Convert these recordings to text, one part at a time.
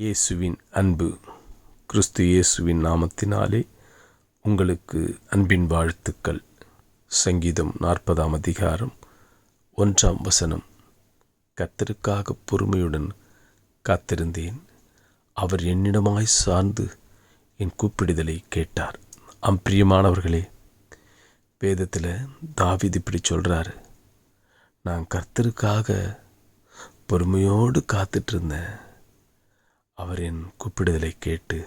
இயேசுவின் அன்பு. கிறிஸ்து இயேசுவின் நாமத்தினாலே உங்களுக்கு அன்பின் வாழ்த்துக்கள். சங்கீதம் நாற்பதாம் அதிகாரம் ஒன்றாம் வசனம். கத்தருக்காக பொறுமையுடன் காத்திருந்தேன். அவர் என்னிடமாய் சார்ந்து என் கூப்பிடுதலை கேட்டார். அம்பிரியமானவர்களே வேதத்தில் தாவிது இப்படி சொல்கிறாரு நான் கர்த்தருக்காக பொறுமையோடு காத்துட்ருந்தேன் அவர் என் கூப்பிடுதலை கேட்டு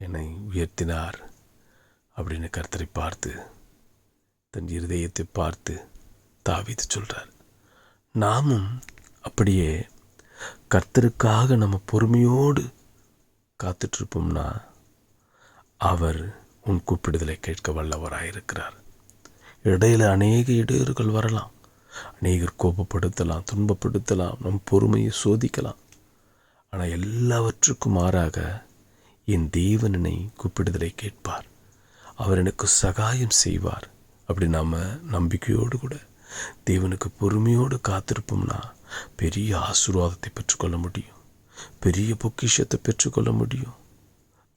என்னை உயர்த்தினார் அப்படின்னு கர்த்தரை பார்த்து தன் இருதயத்தை பார்த்து தாவித்து சொல்கிறார் நாமும் அப்படியே கர்த்தருக்காக நம்ம பொறுமையோடு காத்துட்ருப்போம்னா அவர் உன் கூப்பிடுதலை கேட்க வல்லவராயிருக்கிறார். இடையில் அநேக இடையூறுகள் வரலாம். அநேகர் கோபப்படுத்தலாம் துன்பப்படுத்தலாம் நம் பொறுமையை சோதிக்கலாம். ஆனால் எல்லாவற்றுக்கும் மாறாக என் தேவனனை கூப்பிடுதலை கேட்பார். அவர் எனக்கு சகாயம் செய்வார். அப்படி நாம் நம்பிக்கையோடு கூட தேவனுக்கு பொறுமையோடு காத்திருப்போம்னா பெரிய ஆசீர்வாதத்தை பெற்றுக்கொள்ள முடியும். பெரிய பொக்கிஷத்தை பெற்றுக்கொள்ள முடியும்.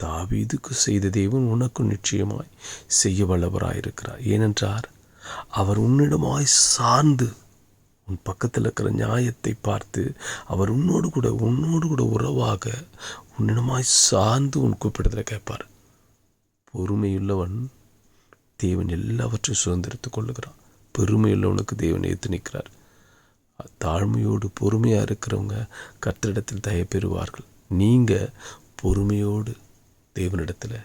தாவீதுக்கு செய்த தேவன் உனக்கு நிச்சயமாய் செய்ய வல்லவராயிருக்கிறார். ஏனென்றார் அவர் உன்னிடமாய் சார்ந்து உன் பக்கத்தில் இருக்கிற நியாயத்தை பார்த்து அவர் உன்னோடு கூட உன்னோடு கூட உறவாக உன்னிடமாய் சார்ந்து உன் கூப்பிடத்தில் கேட்பார். பொறுமையுள்ளவன் தேவன் எல்லாவற்றையும் சுதந்திரத்து கொள்ளுகிறான். பெருமையுள்ளவனுக்கு தேவன் ஏற்று நிற்கிறார். தாழ்மையோடு பொறுமையாக இருக்கிறவங்க கத்திரிடத்தில் தய பெறுவார்கள். நீங்கள் பொறுமையோடு தேவனிடத்தில்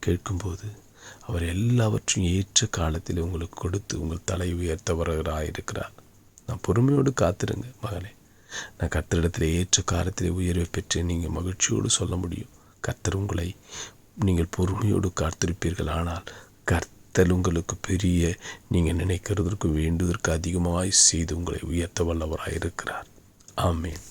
கேட்கும்போது அவர் எல்லாவற்றையும் ஏற்ற காலத்தில் உங்களுக்கு கொடுத்து உங்கள் தலை உயர்த்தவராக இருக்கிறார் நான் பொறுமையோடு காத்திருங்க மகளே. நான் கர்த்தரிடத்தில் ஏற்ற காலத்தில் உயர்வை பெற்று நீங்கள் மகிழ்ச்சியோடு சொல்ல முடியும். கர்த்தர் உங்களை நீங்கள் பொறுமையோடு காத்திருப்பீர்கள். ஆனால் கர்த்தர் உங்களுக்கு பெரிய நீங்கள் நினைக்கிறதற்கு வேண்டுவதற்கு அதிகமாய் செய்து உங்களை உயர்த்த வல்லவராக இருக்கிறார் ஆமீன்.